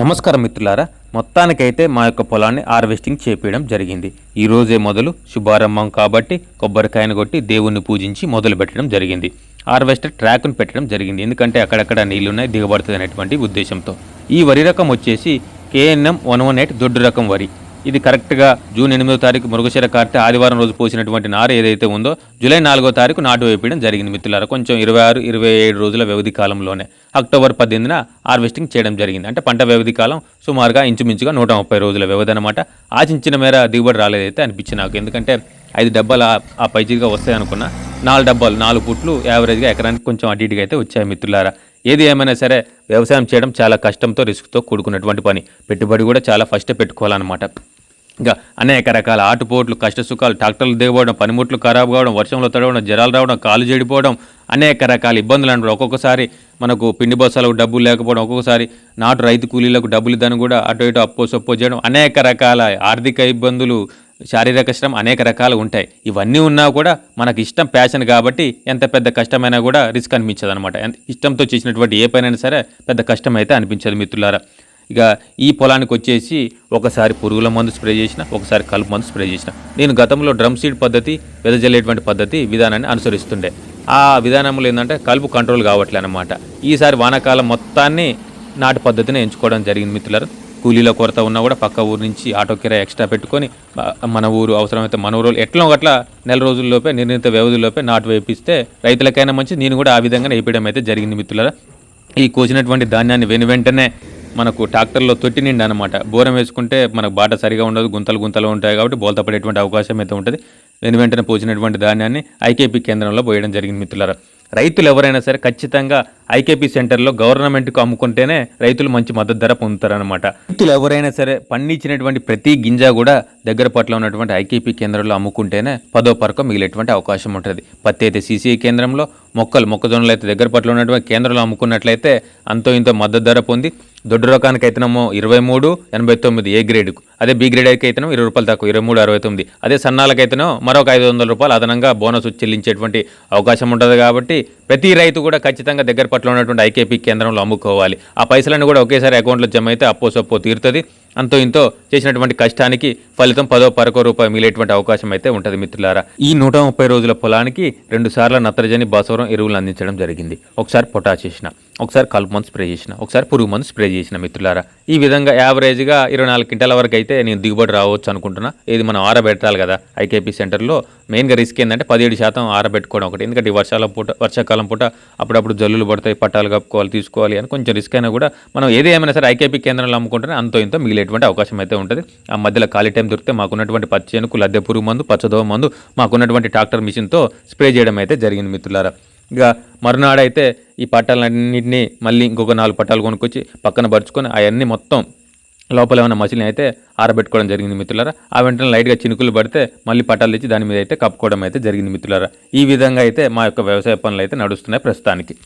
నమస్కారం మిత్రులారా మొత్తానికైతే మా యొక్క పొలాన్ని హార్వెస్టింగ్ చేపేయడం జరిగింది. ఈ రోజే మొదలు శుభారంభం కాబట్టి కొబ్బరికాయను కొట్టి దేవుణ్ణి పూజించి మొదలు పెట్టడం జరిగింది. హార్వెస్టర్ ట్రాక్ను పెట్టడం జరిగింది. ఎందుకంటే అక్కడక్కడ నీళ్ళున్నాయి దిగబడుతుంది అనేటువంటి ఉద్దేశంతో. ఈ వరి రకం వచ్చేసి కేఎన్ఎం వన్ వన్ ఎయిట్ దొడ్డు రకం వరి. ఇది కరెక్ట్గా జూన్ ఎనిమిదో తారీఖు మృగశిర కార్తె ఆదివారం రోజు పోసినటువంటి నారు ఏదైతే ఉందో జూలై నాలుగో తారీఖు నాటు వేయడం జరిగింది మిత్రులారా. కొంచెం ఇరవై ఆరు ఇరవై ఏడు రోజుల వ్యవధి కాలంలోనే అక్టోబర్ పద్దెనిమిదిన హార్వెస్టింగ్ చేయడం జరిగింది. అంటే పంట వ్యవధి కాలం సుమారుగా ఇంచుమించుగా నూట ముప్పై రోజుల వ్యవధి అనమాట ఆశించిన మేర దిగుబడి రాలేదైతే అనిపించింది నాకు. ఎందుకంటే ఐదు డబ్బాలు ఆ- పైచీగా వస్తాయనుకున్న వస్తాయి అనుకున్నా నాలుగు డబ్బాలు నాలుగు పుట్లు యావరేజ్గా ఎకరానికి కొంచెం అటు ఇటుగా అయితే వచ్చాయి మిత్రులారా. ఏది ఏమైనా సరే వ్యవసాయం చేయడం చాలా కష్టంతో రిస్క్తో కూడుకున్నటువంటి పని. పెట్టుబడి కూడా చాలా ఫస్ట్ పెట్టుకోవాలన్నమాట. ఇంకా అనేక రకాల ఆటుపోట్లు కష్టసుఖాలు ట్రాక్టర్లు దిగబోవడం పనిముట్లు ఖరాబ్ కావడం వర్షంలో తడవడం జ్వరాలు రావడం కాలు చెడిపోవడం అనేక రకాల ఇబ్బందులు అంటారు ఒక్కొక్కసారి మనకు పిండి బస్సాలకు డబ్బులు లేకపోవడం ఒక్కొక్కసారి నాటు రైతు కూలీలకు డబ్బులు ఇద్దని కూడా అటు ఇటు అప్పో సొప్పో చేయడం అనేక రకాల ఆర్థిక ఇబ్బందులు శారీరక శ్రమ అనేక రకాలు ఉంటాయి. ఇవన్నీ ఉన్నా కూడా మనకి ఇష్టం ప్యాషన్ కాబట్టి ఎంత పెద్ద కష్టమైనా కూడా రిస్క్ అనిపించదు అనమాట ఇష్టంతో చేసినటువంటి ఏ పనైనా సరే పెద్ద కష్టం అయితే అనిపించదు మిత్రులారా. ఇక ఈ పొలానికి వచ్చేసి ఒకసారి పురుగుల మందు స్ప్రే చేసిన ఒకసారి కలుపు మందు స్ప్రే చేసిన. నేను గతంలో డ్రమ్ సీడ్ పద్ధతి వెదజల్లేటువంటి పద్ధతి విధానాన్ని అనుసరిస్తుండే. ఆ విధానంలో ఏంటంటే కలుపు కంట్రోల్ కావట్లే అనమాట ఈసారి వానాకాలం మొత్తాన్ని నాటు పద్ధతిని ఎంచుకోవడం జరిగింది మిత్రులారు. కూలీల కొరత ఉన్నా కూడా పక్క ఊరు నుంచి ఆటో కిరా ఎక్స్ట్రా పెట్టుకొని మన ఊరు అవసరమైతే మన ఊరు ఎట్లా ఒకట్లా నెల రోజుల్లోపే నిర్ణీత వ్యవధిలోపే నాటు వేపిస్తే రైతులకైనా మంచి నేను కూడా ఆ విధంగా వేయడం అయితే జరిగింది మిత్రులారా. ఈ కోసినటువంటి ధాన్యాన్ని వెను వెంటనే మనకు ట్రాక్టర్లో తొట్టి నిండి అనమాట బోరం వేసుకుంటే మనకు బాట సరిగా ఉండదు గుంతలు గుంతలు ఉంటాయి కాబట్టి బోల్తా పడేటువంటి అవకాశం అయితే ఉంటుంది. వెను వెంటనే పోసినటువంటి ధాన్యాన్ని ఐకేపీ కేంద్రంలో పోయడం జరిగింది మిత్రులారా. రైతులు ఎవరైనా సరే ఖచ్చితంగా ఐకేపీ సెంటర్లో గవర్నమెంట్కు అమ్ముకుంటేనే రైతులు మంచి మద్దతు ధర పొందుతారనమాట రైతులు ఎవరైనా సరే పండించినటువంటి ప్రతి గింజ కూడా దగ్గర పట్ల ఉన్నటువంటి ఐకేపీ కేంద్రంలో అమ్ముకుంటేనే పదో పరకం మిగిలేటువంటి అవకాశం ఉంటుంది. పత్తి అయితే సీసీఐ కేంద్రంలో మొక్కలు మొక్కజొన్నలు అయితే దగ్గర పట్ల ఉన్నటువంటి కేంద్రంలో అమ్ముకున్నట్లయితే అంతో ఇంతో మద్దతు ధర పొంది దొడ్డు రకానికి అయితేనేమో ఇరవై మూడు ఎనభై తొమ్మిది ఏ గ్రేడ్కు. అదే బి గ్రేడ్ అయితే ఇరవై రూపాయలు తక్కువ ఇరవై మూడు అరవై తొమ్మిది. అదే సన్నాలకైతేనేమో మరొక ఐదు వందల రూపాయలు అదనంగా బోనస్ చెల్లించేటువంటి అవకాశం ఉంటుంది కాబట్టి ప్రతి రైతు కూడా ఖచ్చితంగా దగ్గర పట్ల ఉన్నటువంటి ఐకేపీ కేంద్రంలో అమ్ముకోవాలి. ఆ పైసలన్నీ కూడా ఒకేసారి అకౌంట్లో జమ అయితే అప్పో సొప్పో తీరుతుంది. అంతో ఇంతో చేసినటువంటి కష్టానికి ఫలితం పదో పరకో రూపాయి మిగిలేటువంటి అవకాశం అయితే ఉంటుంది మిత్రులారా. ఈ నూట ముప్పై రోజుల పొలానికి రెండు సార్లు నత్రజని భాస్వరం ఎరువులు అందించడం జరిగింది. ఒకసారి పొటాష్ చేసిన ఒకసారి కలుపు మందు స్ప్రే చేసిన ఒకసారి పురుగు మందు స్ప్రే చేసిన మిత్రులారా. ఈ విధంగా యావరేజ్గా ఇరవై నాలుగు క్వింటాల వరకు అయితే నేను దిగుబడి రావచ్చు అనుకుంటున్నా. ఇది మనం ఆరబెట్టాలి కదా ఐకేపీ సెంటర్లో. మెయిన్గా రిస్క్ ఏంటంటే పదిహేడు శాతం ఆరబెట్టుకోవడం ఒకటి. ఎందుకంటే వర్షాల పూట వర్షాకాలం పూట అప్పుడప్పుడు జల్లులు పడతాయి పట్టాలు కప్పుకోవాలి తీసుకోవాలి అని కొంచెం రిస్క్ అయినా కూడా మనం ఏదేమైనా సరే ఐకేపీ కేంద్రంలో అమ్ముకుంటేనే అంతో ఇంతో వెళ్ళేటువంటి అవకాశం అయితే ఉంటుంది. ఆ మధ్యలో ఖాళీ టైం దొరికితే మాకున్నటువంటి పచ్చేనుకు లద్దె పురుగు మందు పచ్చదోవ మందు మాకున్నటువంటి ట్రాక్టర్ మిషన్తో స్ప్రే చేయడం అయితే జరిగింది మిత్రులారా. ఇక మరునాడైతే ఈ పట్టాలన్నింటినీ మళ్ళీ ఇంకొక నాలుగు పట్టాలు కొనుక్కొచ్చి పక్కన పరుచుకొని అవన్నీ మొత్తం లోపల ఏమైనా మసిలిని అయితే ఆరబెట్టుకోవడం జరిగింది మిత్రులారా. ఆ వెంటనే లైట్గా చినుకులు పడితే మళ్ళీ పట్టాలు తెచ్చి దాని మీద అయితే కప్పుకోవడం అయితే జరిగింది మిత్రులారా. ఈ విధంగా అయితే మా యొక్క వ్యవసాయ పనులు అయితే నడుస్తున్నాయి ప్రస్తుతానికి.